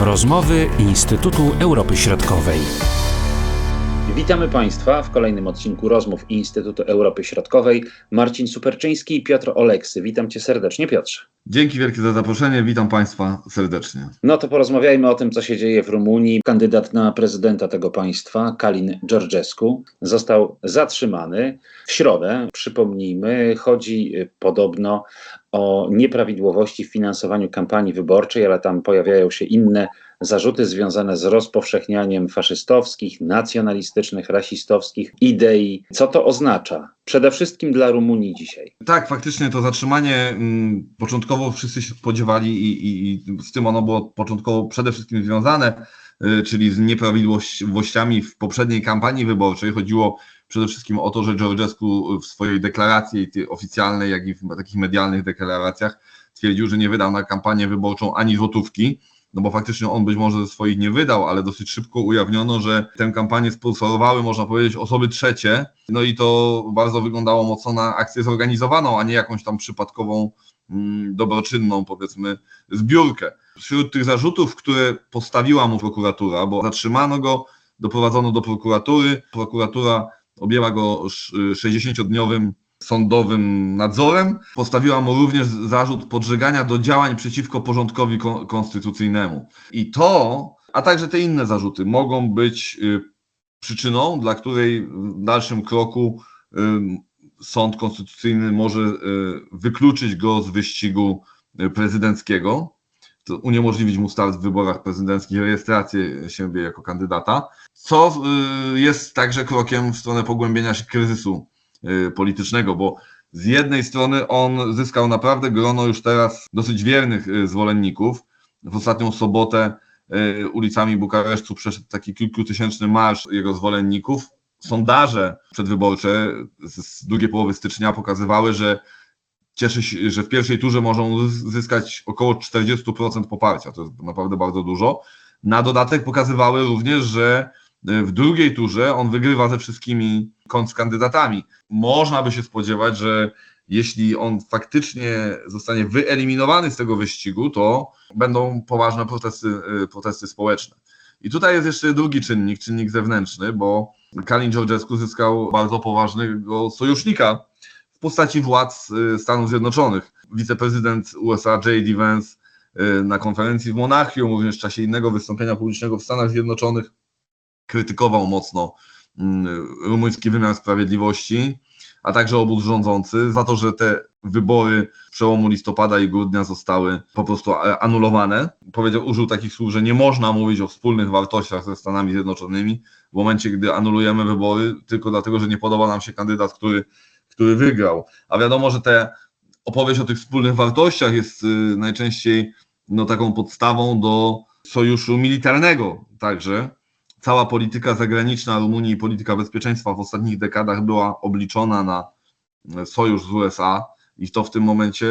Rozmowy Instytutu Europy Środkowej. Witamy Państwa w kolejnym odcinku rozmów Instytutu Europy Środkowej. Marcin Superczyński i Piotr Oleksy. Witam Cię serdecznie, Piotrze. Dzięki wielkie za zaproszenie, witam Państwa serdecznie. No to porozmawiajmy o tym, co się dzieje w Rumunii. Kandydat na prezydenta tego państwa, Kalin Georgescu, został zatrzymany w środę. Przypomnijmy, chodzi podobno o nieprawidłowości w finansowaniu kampanii wyborczej, ale tam pojawiają się inne zarzuty związane z rozpowszechnianiem faszystowskich, nacjonalistycznych, rasistowskich idei. Co to oznacza? Przede wszystkim dla Rumunii dzisiaj. Tak, faktycznie to zatrzymanie mm, początkowo wszyscy się spodziewali i, i, i z tym ono było początkowo przede wszystkim związane, y, czyli z nieprawidłowościami w poprzedniej kampanii wyborczej. Chodziło przede wszystkim o to, że Georgescu w swojej deklaracji oficjalnej, jak i w takich medialnych deklaracjach twierdził, że nie wydał na kampanię wyborczą ani złotówki no bo faktycznie on być może ze swoich nie wydał, ale dosyć szybko ujawniono, że tę kampanię sponsorowały, można powiedzieć, osoby trzecie, no i to bardzo wyglądało mocno na akcję zorganizowaną, a nie jakąś tam przypadkową, mm, dobroczynną, powiedzmy, zbiórkę. Wśród tych zarzutów, które postawiła mu prokuratura, bo zatrzymano go, doprowadzono do prokuratury, prokuratura objęła go 60-dniowym sądowym nadzorem. Postawiła mu również zarzut podżegania do działań przeciwko porządkowi konstytucyjnemu. I to, a także te inne zarzuty mogą być y, przyczyną, dla której w dalszym kroku y, sąd konstytucyjny może y, wykluczyć go z wyścigu prezydenckiego, uniemożliwić mu start w wyborach prezydenckich, rejestrację siebie jako kandydata, co jest także krokiem w stronę pogłębienia się kryzysu Y, politycznego, bo z jednej strony on zyskał naprawdę grono już teraz dosyć wiernych y, zwolenników. W ostatnią sobotę y, ulicami Bukaresztu przeszedł taki kilkutysięczny marsz jego zwolenników. Sondaże przedwyborcze z drugiej połowy stycznia pokazywały, że cieszy się, że w pierwszej turze możą zyskać około 40% poparcia. To jest naprawdę bardzo dużo. Na dodatek pokazywały również, że w drugiej turze on wygrywa ze wszystkimi kontrkandydatami. Można by się spodziewać, że jeśli on faktycznie zostanie wyeliminowany z tego wyścigu, to będą poważne protesty, y, protesty społeczne. I tutaj jest jeszcze drugi czynnik, czynnik zewnętrzny, bo Kalin Georgescu zyskał bardzo poważnego sojusznika w postaci władz y, Stanów Zjednoczonych. Wiceprezydent USA J.D. Vance y, na konferencji w Monachium, również w czasie innego wystąpienia publicznego w Stanach Zjednoczonych, krytykował mocno rumuński wymiar sprawiedliwości, a także obóz rządzący za to, że te wybory przełomu listopada i grudnia zostały po prostu e, anulowane. Powiedział, użył takich słów, że nie można mówić o wspólnych wartościach ze Stanami Zjednoczonymi w momencie, gdy anulujemy wybory, tylko dlatego, że nie podoba nam się kandydat, który, który wygrał. A wiadomo, że te opowieść o tych wspólnych wartościach jest y, najczęściej no, taką podstawą do sojuszu militarnego także, cała polityka zagraniczna Rumunii i polityka bezpieczeństwa w ostatnich dekadach była obliczona na e, sojusz z USA i to w tym momencie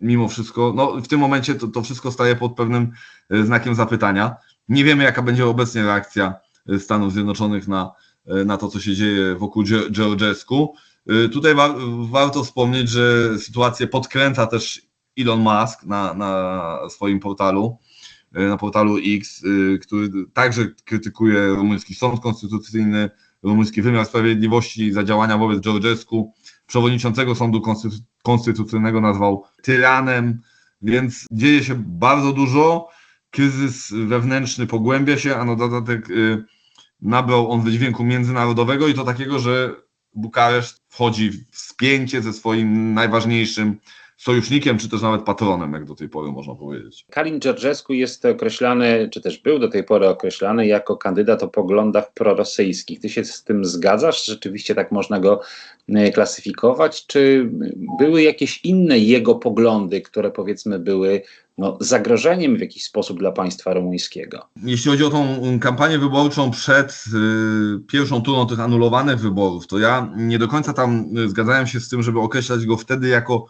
mimo wszystko, no w tym momencie to, to wszystko staje pod pewnym e, znakiem zapytania. Nie wiemy jaka będzie obecnie reakcja e, Stanów Zjednoczonych na, na to, co się dzieje wokół Georgescu. Tutaj wa warto wspomnieć, że sytuację podkręca też Elon Musk na, na swoim portalu na portalu X, e, który także krytykuje rumuński sąd konstytucyjny, rumuński wymiar sprawiedliwości za działania wobec Georgescu. Przewodniczącego sądu konstytucyjnego nazwał tyranem, więc dzieje się bardzo dużo. Kryzys wewnętrzny pogłębia się, a na dodatek e, nabrał on wydźwięku międzynarodowego i to takiego, że Bukareszt wchodzi w spięcie ze swoim najważniejszym sojusznikiem, czy też nawet patronem, jak do tej pory można powiedzieć. Kalin Georgescu jest określany, czy też był do tej pory określany jako kandydat o poglądach prorosyjskich. Ty się z tym zgadzasz? Rzeczywiście tak można go e, klasyfikować? Czy były jakieś inne jego poglądy, które powiedzmy były no, zagrożeniem w jakiś sposób dla państwa rumuńskiego. Jeśli chodzi o tą kampanię wyborczą przed y, pierwszą turą tych anulowanych wyborów, to ja nie do końca tam y, zgadzałem się z tym, żeby określać go wtedy jako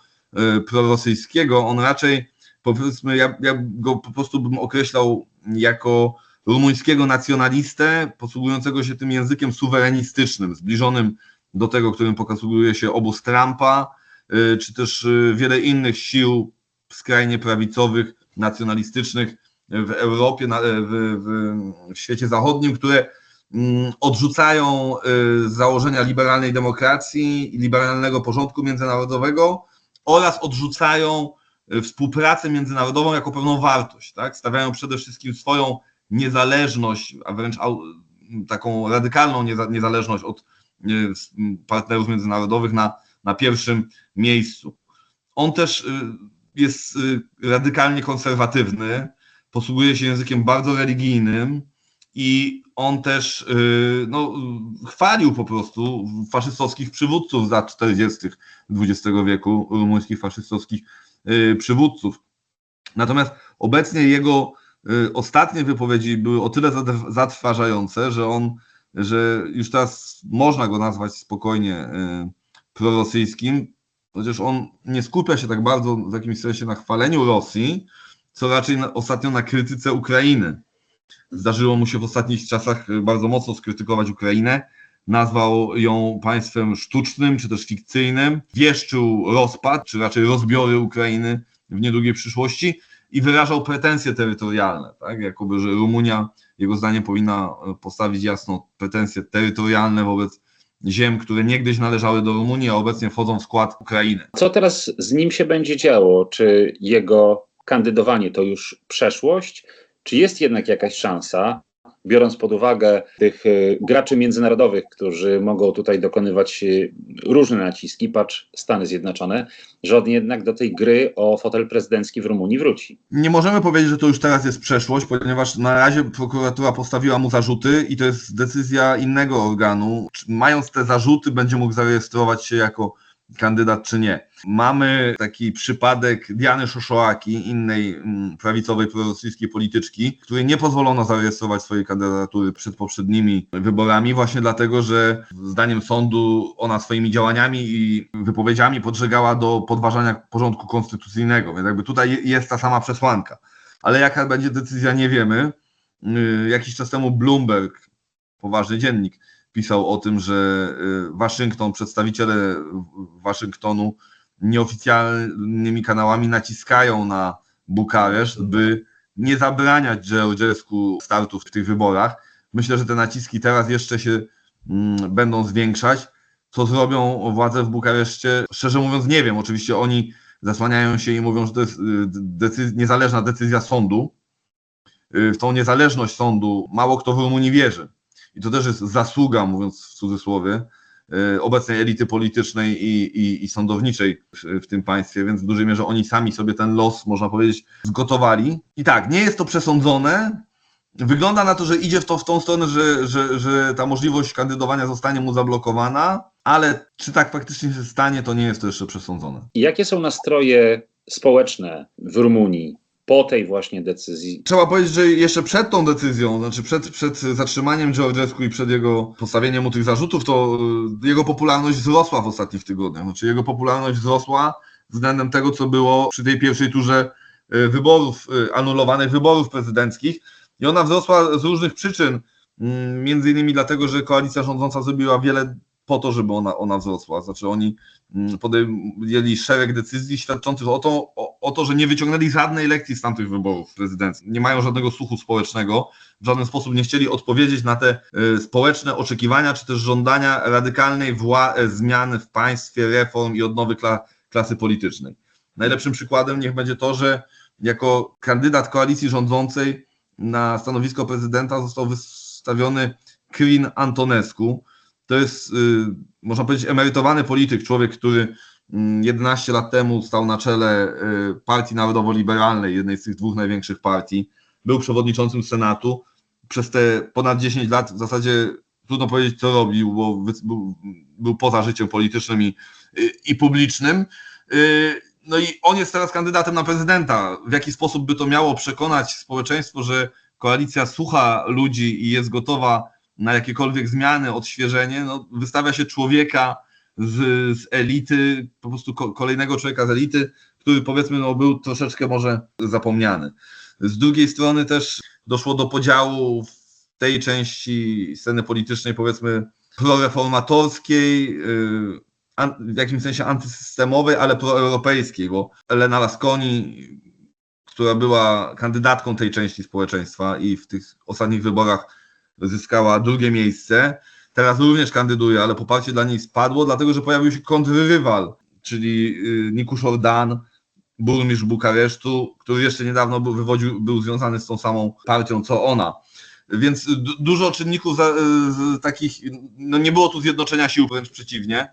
prorosyjskiego, on raczej powiedzmy, ja, ja go po prostu bym określał jako rumuńskiego nacjonalistę, posługującego się tym językiem suwerenistycznym, zbliżonym do tego, którym pokazuje się obóz Trumpa, e, czy też e, wiele innych sił skrajnie prawicowych, nacjonalistycznych, w Europie, w, w, świecie zachodnim, które mm, odrzucają y, założenia liberalnej demokracji, liberalnego porządku międzynarodowego oraz odrzucają y, współpracę międzynarodową jako pewną wartość. Tak? Stawiają przede wszystkim swoją niezależność, a wręcz taką radykalną nieza, niezależność od y, partnerów międzynarodowych na, na pierwszym miejscu. On też y, jest radykalnie konserwatywny, posługuje się językiem bardzo religijnym i on też y, no, chwalił po prostu faszystowskich przywódców z lat 40. XX wieku, rumuńskich faszystowskich y, przywódców. Natomiast obecnie jego y, ostatnie wypowiedzi były o tyle zatrważające, że on, że już teraz można go nazwać spokojnie prorosyjskim, chociaż on nie skupia się tak bardzo w jakimś sensie na chwaleniu Rosji, co raczej ostatnio na krytyce Ukrainy. Zdarzyło mu się w ostatnich czasach y, bardzo mocno skrytykować Ukrainę. Nazwał ją państwem sztucznym czy też fikcyjnym, wieszczył rozpad, czy raczej rozbiory Ukrainy w niedługiej przyszłości i wyrażał pretensje terytorialne, tak? jakoby, że Rumunia, jego zdaniem, powinna postawić jasno pretensje terytorialne wobec ziem, które niegdyś należały do Rumunii, a obecnie wchodzą w skład Ukrainy. Co teraz z nim się będzie działo? Czy jego kandydowanie to już przeszłość? Czy jest jednak jakaś szansa, biorąc pod uwagę tych y, graczy międzynarodowych, którzy mogą tutaj dokonywać y, różne naciski, patrz Stany Zjednoczone, że on jednak do tej gry o fotel prezydencki w Rumunii wróci? Nie możemy powiedzieć, że to już teraz jest przeszłość, ponieważ na razie prokuratura postawiła mu zarzuty i to jest decyzja innego organu. Mając te zarzuty, będzie mógł zarejestrować się jako kandydat czy nie. Mamy taki przypadek Diany Szoszołaki, innej mm, prawicowej, prorosyjskiej polityczki, której nie pozwolono zarejestrować swojej kandydatury przed poprzednimi wyborami, właśnie dlatego, że zdaniem sądu ona swoimi działaniami i wypowiedziami podżegała do podważania porządku konstytucyjnego. Więc jakby tutaj je- jest ta sama przesłanka. Ale jaka będzie decyzja, nie wiemy. Yy, Jakiś czas temu Bloomberg, poważny dziennik, pisał o tym, że y, Waszyngton, przedstawiciele Waszyngtonu nieoficjalnymi kanałami naciskają na Bukareszt, by nie zabraniać Georgescu startów w tych wyborach. Myślę, że te naciski teraz jeszcze się mm, będą zwiększać. Co zrobią władze w Bukareszcie? Szczerze mówiąc, nie wiem. Oczywiście oni zasłaniają się i mówią, że to jest y, niezależna decyzja sądu. Y, W tą niezależność sądu mało kto w Rumunii wierzy i to też jest zasługa, mówiąc w cudzysłowie, obecnej elity politycznej i, i, i sądowniczej w, w tym państwie, więc w dużej mierze oni sami sobie ten los, można powiedzieć, zgotowali. I tak, nie jest to przesądzone. Wygląda na to, że idzie w, to, w tą stronę, że, że, że ta możliwość kandydowania zostanie mu zablokowana, ale czy tak faktycznie się stanie, to nie jest to jeszcze przesądzone. Jakie są nastroje społeczne w Rumunii po tej właśnie decyzji? Trzeba powiedzieć, że jeszcze przed tą decyzją, znaczy przed, przed zatrzymaniem Georgescu i przed jego postawieniem mu tych zarzutów, to y, jego popularność wzrosła w ostatnich tygodniach. Znaczy jego popularność wzrosła względem tego, co było przy tej pierwszej turze y, wyborów, y, anulowanych wyborów prezydenckich. I ona wzrosła z różnych przyczyn, mm, między innymi dlatego, że koalicja rządząca zrobiła wiele po to, żeby ona, ona wzrosła. Znaczy oni mm, podjęli szereg decyzji świadczących o to, o, o to, że nie wyciągnęli żadnej lekcji z tamtych wyborów prezydenckich. Nie mają żadnego słuchu społecznego, w żaden sposób nie chcieli odpowiedzieć na te y, społeczne oczekiwania, czy też żądania radykalnej wła- e, zmiany w państwie, reform i odnowy kla- klasy politycznej. Najlepszym przykładem niech będzie to, że jako kandydat koalicji rządzącej na stanowisko prezydenta został wystawiony Crin Antonescu, to jest, y, można powiedzieć, emerytowany polityk, człowiek, który mm, 11 lat temu stał na czele y, Partii Narodowo-Liberalnej, jednej z tych dwóch największych partii. Był przewodniczącym Senatu. Przez te ponad 10 lat w zasadzie trudno powiedzieć, co robił, bo był, był poza życiem politycznym i, i, i publicznym. Y, No i on jest teraz kandydatem na prezydenta. W jaki sposób by to miało przekonać społeczeństwo, że koalicja słucha ludzi i jest gotowa na jakiekolwiek zmiany, odświeżenie, no, wystawia się człowieka z, z elity, po prostu ko- kolejnego człowieka z elity, który powiedzmy no, był troszeczkę może zapomniany. Z drugiej strony też doszło do podziału w tej części sceny politycznej powiedzmy proreformatorskiej, an- w jakimś sensie antysystemowej, ale proeuropejskiej, bo Elena Lasconi, która była kandydatką tej części społeczeństwa i w tych ostatnich wyborach zyskała drugie miejsce. Teraz również kandyduje, ale poparcie dla niej spadło, dlatego że pojawił się kontrrywal, czyli y, Nikusz Ordan, burmistrz Bukaresztu, który jeszcze niedawno był, wywodził, był związany z tą samą partią co ona. Więc du- dużo czynników za, z, takich, no nie było tu zjednoczenia sił, wręcz przeciwnie.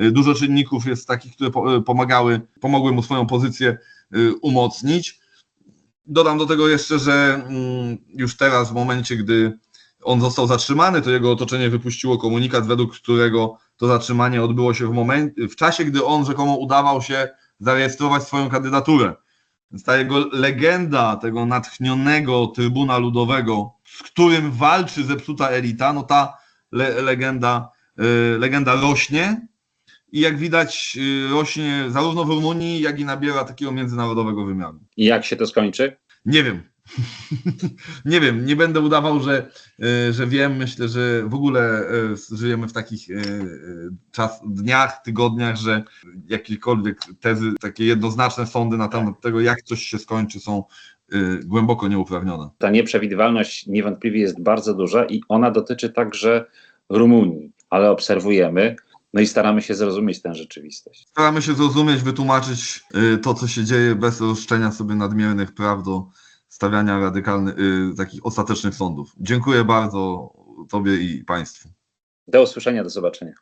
Y, Dużo czynników jest takich, które po, y, pomagały, pomogły mu swoją pozycję y, umocnić. Dodam do tego jeszcze, że mm, już teraz, w momencie, gdy on został zatrzymany, to jego otoczenie wypuściło komunikat, według którego to zatrzymanie odbyło się w, momencie, w czasie, gdy on rzekomo udawał się zarejestrować swoją kandydaturę. Więc ta jego legenda tego natchnionego trybuna ludowego, z którym walczy zepsuta elita, no ta le, legenda, y, legenda rośnie i jak widać y, rośnie zarówno w Rumunii, jak i nabiera takiego międzynarodowego wymiaru. I jak się to skończy? Nie wiem. nie wiem, nie będę udawał, że, y, że wiem. Myślę, że w ogóle y, żyjemy w takich y, czas, dniach, tygodniach, że jakiekolwiek tezy, takie jednoznaczne sądy na temat tego, jak coś się skończy, są głęboko nieuprawnione. Ta nieprzewidywalność niewątpliwie jest bardzo duża i ona dotyczy także Rumunii, ale obserwujemy, no i staramy się zrozumieć tę rzeczywistość. Staramy się zrozumieć, wytłumaczyć to, co się dzieje bez roszczenia sobie nadmiernych praw do stawiania radykalnych, y, takich ostatecznych sądów. Dziękuję bardzo Tobie i Państwu. Do usłyszenia, do zobaczenia.